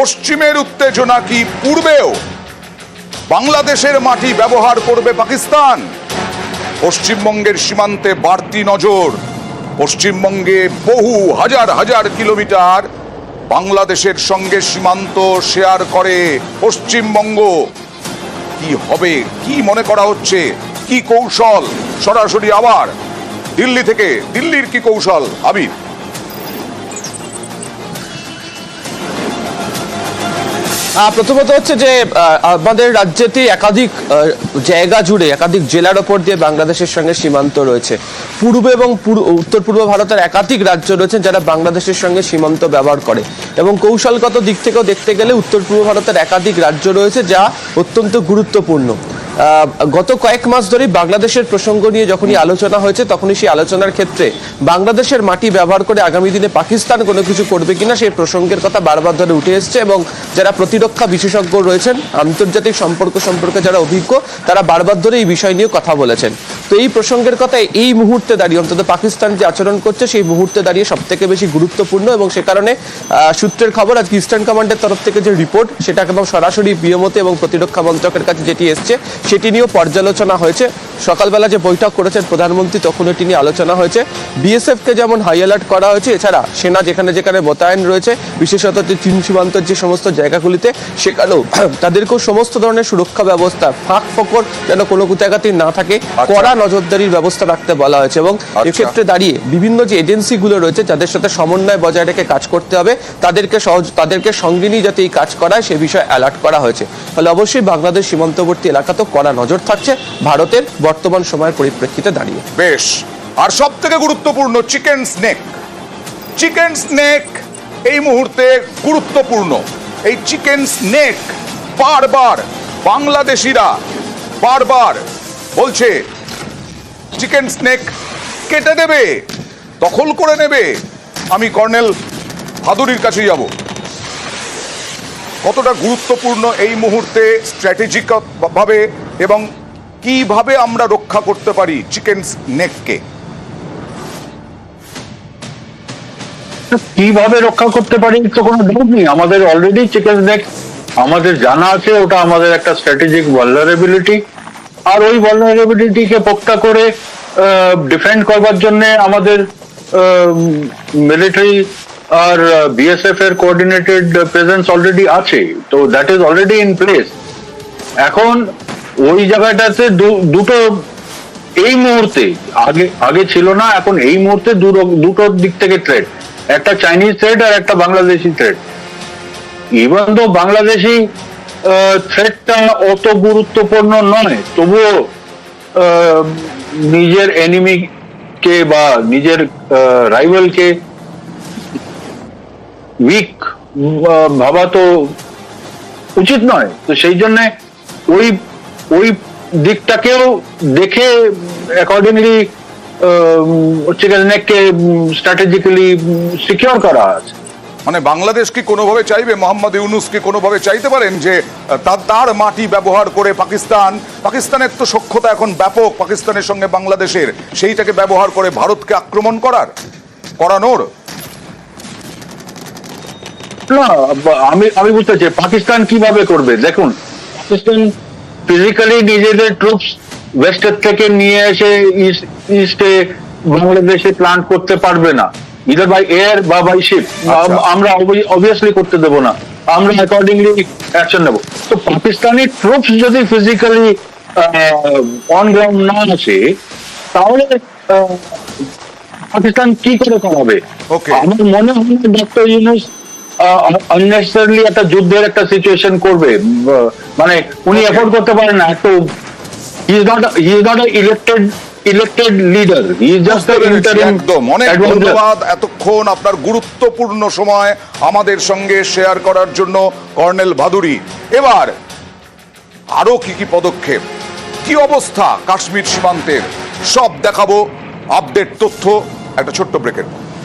পশ্চিমের উত্তেজনা কি পূর্বেও? বাংলাদেশের মাটি ব্যবহার করবে পাকিস্তান। পশ্চিমবঙ্গের সীমান্তে বাড়তি নজর। পশ্চিমবঙ্গে বহু হাজার হাজার কিলোমিটার বাংলাদেশের সঙ্গে সীমান্ত শেয়ার করে পশ্চিমবঙ্গ। কি হবে, কি মনে করা হচ্ছে, কি কৌশল? সরাসরি আবার দিল্লি থেকে, দিল্লির কি কৌশল? আবির। প্রথমত হচ্ছে যে আমাদের রাজ্যেতে একাধিক জায়গা জুড়ে একাধিক জেলার ওপর দিয়ে বাংলাদেশের সঙ্গে সীমান্ত রয়েছে। পূর্ব এবং উত্তর পূর্ব ভারতের একাধিক রাজ্য রয়েছে যারা বাংলাদেশের সঙ্গে সীমান্ত ব্যবহার করে। এবং কৌশলগত দিক থেকেও দেখতে গেলে উত্তর পূর্ব ভারতের একাধিক রাজ্য রয়েছে যা অত্যন্ত গুরুত্বপূর্ণ। গত কয়েক মাস ধরে বাংলাদেশের প্রসঙ্গ নিয়ে যখনই আলোচনা হয়েছে, তখনই সেই আলোচনার ক্ষেত্রে বাংলাদেশের মাটি ব্যবহার করে আগামী দিনে পাকিস্তান কোনো কিছু করবে কিনা সেই প্রসঙ্গের কথা বারবার ধরে উঠে এসছে এবং যারা প্রতিরক্ষা বিশেষজ্ঞ রয়েছেন, আন্তর্জাতিক সম্পর্ক সম্পর্কে যারা অভিজ্ঞ, তারা বারবার ধরে এই বিষয় নিয়ে কথা বলেছেন। তো এই প্রসঙ্গের কথা এই মুহূর্তে দাঁড়িয়ে, অন্তত পাকিস্তান যে আচরণ করছে, সেই মুহূর্তে দাঁড়িয়ে সব থেকে বেশি গুরুত্বপূর্ণ এবং সে কারণে সূত্রের খবর আজকে ইস্টার্ন কমান্ডের তরফ থেকে যে রিপোর্ট সেটা একদম সরাসরি পিএমওতে এবং প্রতিরক্ষা মন্ত্রকের কাছে যেটি এসছে সেটি নিয়েও পর্যালোচনা হয়েছে। সকালবেলা যে বৈঠক করেছেন প্রধানমন্ত্রী তখন এটি নিয়ে আলোচনা হয়েছে। বিএসএফ কে যেমন হাই অ্যালার্ট করা হয়েছে এছাড়া সেনা যেখানে যেখানে মোতায়েন রয়েছে বিশেষত যে চীন সীমান্তের যে সমস্ত জায়গাগুলিতে সেখানেও তাদেরকেও সমস্ত ধরনের সুরক্ষা ব্যবস্থা ফাঁক ফোকর যেন কোনো জায়গাতেই না থাকে কড়া নজরদারির ব্যবস্থা রাখতে বলা হয়েছে এবং আচ্ছা। এক্ষেত্রে দাঁড়িয়ে বিভিন্ন যে এজেন্সিগুলো রয়েছে যাদের সাথে সমন্বয় বজায় রেখে কাজ করতে হবে তাদেরকে সহজ তাদেরকে সঙ্গে নিয়ে যাতে এই কাজ করায় সে বিষয়ে অ্যালার্ট করা হয়েছে। ফলে অবশ্যই বাংলাদেশ সীমান্তবর্তী এলাকাতেও কড়া নজর থাকছে ভারতের বর্তমান সময়ের পরিপ্রেক্ষিতে দাঁড়িয়ে। বেশ, আর সব থেকে গুরুত্বপূর্ণ চিকেন স্নেক। চিকেন স্নেক এই মুহূর্তে গুরুত্বপূর্ণ। এই চিকেন স্নেক বারবার বাংলাদেশিরা বারবার বলছে, চিকেন স্নেক কেটে দেবে, দখল করে নেবে। আমি কর্নেল ভাদুরির কাছে যাব। কতটা গুরুত্বপূর্ণ এই মুহূর্তে স্ট্র্যাটেজিক ভাবে এবং কীভাবে আমরা রক্ষা করতে পারি চিকেন নেককে কীভাবে রক্ষা করতে পারি তো কোনো ডাউট নেই। আমাদের অলরেডি চিকেন নেক আমাদের জানা আছে, ওটা আমাদের একটা স্ট্র্যাটেজিক ভালনারেবিলিটি আর ওই ভালনারেবিলিটিকে পোক্তা করে ডিফেন্ড করবার জন্য আমাদের মিলিটারি আর বিএসএফ এর কোঅর্ডিনেটেড প্রেজেন্স অলরেডি আছে। তো that is already in place এখন ওই জায়গাটাতে দুটো, এই মুহূর্তে, আগে আগে ছিল না, এখন এই মুহূর্তে দুটো- দিক থেকে ট্রেড একটা চাইনিজ থ্রেড আর একটা বাংলাদেশি ট্রেড ইভেন তো বাংলাদেশি থ্রেডটা অত গুরুত্বপূর্ণ নয়, তবুও নিজের এনিমি কে বা নিজের রাইভালকে উইক ভাবা তো উচিত নয়। তো সেই জন্যে ওই ওই দিকটাকেও দেখে অ্যাকর্ডিংলি চিকেন নেককে স্ট্র্যাটেজিক্যালি সিকিউর করা আছে। মানে বাংলাদেশ কি কোনোভাবে চাইবে মোহাম্মদ ইউনুস কি কোনোভাবে চাইতে পারেন যে তার তার মাটি ব্যবহার করে পাকিস্তান পাকিস্তানের তো সক্ষতা এখন ব্যাপক পাকিস্তানের সঙ্গে বাংলাদেশের সেইটাকে ব্যবহার করে ভারতকে আক্রমণ করার করানোর? না আমি আমি বুঝতে চাই পাকিস্তান কীভাবে করবে? দেখুন পাকিস্তান ফিজিক্যালি নিজেদের ট্রুপস ওয়েস্টের থেকে নিয়ে এসে ইস্টে বাংলাদেশে প্লান্ট করতে পারবে না। ইদার বাই এয়ার বা বাই শিপ আচ্ছা। আমরা অবভিয়াসলি করতে দেবো না। আমরা অ্যাকর্ডিংলি অ্যাকশন নেব। তো পাকিস্তানি ট্রুপস যদি ফিজিক্যালি অন গ্রাউন্ড না আসে তাহলে পাকিস্তান কি করে করাবে. আমার মনে হয় ডক্টর ইউনুস আননেসেসারিলি একটা যুদ্ধের একটা সিচুয়েশন করবে। মানে উনি এফোর্ড করতে পারেন না একটু he is not he is not elected elected leader একদম। অনেক ধন্যবাদ এতক্ষণ আপনার গুরুত্বপূর্ণ সময় আমাদের সঙ্গে শেয়ার করার জন্য কর্নেল ভাদুরী। এবার আরও কি কি পদক্ষেপ? কি অবস্থা কাশ্মীর সীমান্তের? সব দেখাবো আপডেট তথ্য একটা ছোট্ট ব্রেকের পর।